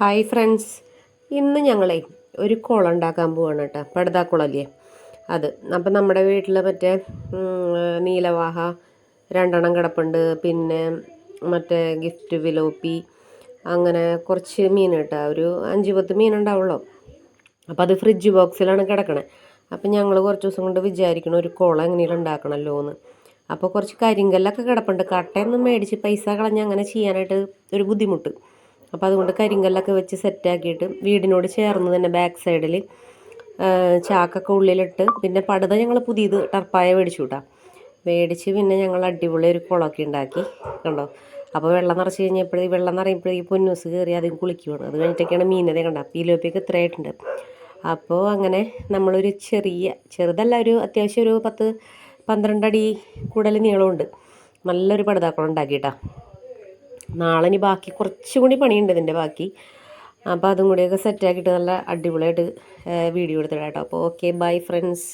Hi friends. ഇന്ന് ഞങ്ങളെ ഒരു കുളം ഉണ്ടാക്കാൻ പോവാണ് കേട്ടോ. പടുതാക്കുളല്ലേ? അത്. അപ്പം നമ്മുടെ വീട്ടിൽ മറ്റേ നീലവാഹ രണ്ടെണ്ണം കിടപ്പുണ്ട്. പിന്നെ മറ്റേ ഗിഫ്റ്റ് വിലോപ്പി അങ്ങനെ കുറച്ച് മീൻ കേട്ടോ. ഒരു അഞ്ച് പത്ത് മീൻ ഉണ്ടാവുള്ളൂ. അപ്പോൾ അത് ഫ്രിഡ്ജ് ബോക്സിലാണ് കിടക്കണേ. അപ്പം ഞങ്ങൾ കുറച്ച് ദിവസം കൊണ്ട് വിചാരിക്കണം ഒരു കുളം എങ്ങനെയാണ് ഉണ്ടാക്കണമല്ലോ എന്ന് അപ്പോൾ കുറച്ച് കരിങ്കല്ലൊക്കെ കിടപ്പുണ്ട്. കട്ടയൊന്നും മേടിച്ച് പൈസ കളഞ്ഞ് അങ്ങനെ ചെയ്യാനായിട്ട് ഒരു ബുദ്ധിമുട്ട്. അപ്പോൾ അതുകൊണ്ട് കരിങ്കല്ലൊക്കെ വെച്ച് സെറ്റാക്കിയിട്ട് വീടിനോട് ചേർന്ന് തന്നെ ബാക്ക് സൈഡിൽ ചാക്കൊക്കെ ഉള്ളിലിട്ട് പിന്നെ പടുത ഞങ്ങൾ പുതിയത് ടർപ്പായ മേടിച്ചു കിട്ടാം മേടിച്ച് പിന്നെ ഞങ്ങൾ അടിപൊളി ഒരു കുളമൊക്കെ ഉണ്ടാക്കി കണ്ടോ? അപ്പോൾ വെള്ളം നിറച്ച് കഴിഞ്ഞപ്പോഴേ വെള്ളം നിറയുമ്പോഴേ പൊന്നൂസ് കയറി അതിൽ കുളിക്കുവാണ്. അത് കഴിഞ്ഞിട്ടൊക്കെയാണ് മീനതേ കണ്ട പീലോപ്പിയൊക്കെ ഇത്രയായിട്ടുണ്ട് അപ്പോൾ അങ്ങനെ നമ്മളൊരു ചെറിയ ചെറുതല്ല ഒരു അത്യാവശ്യം ഒരു പത്ത് പന്ത്രണ്ട് അടി കൂടുതൽ നീളമുണ്ട്. നല്ലൊരു പടുതാക്കുളം ഉണ്ടാക്കിയിട്ടാ. നാളെ ഇനി ബാക്കി കുറച്ചും കൂടി പണിയുണ്ട് ഇതിന്റെ ബാക്കി. അപ്പോൾ അതും കൂടിയൊക്കെ സെറ്റാക്കിയിട്ട് നല്ല അടിപൊളിയായിട്ട് വീഡിയോ എടുത്തിടാം കേട്ടോ. അപ്പോൾ ഓക്കെ ബൈ ഫ്രണ്ട്സ്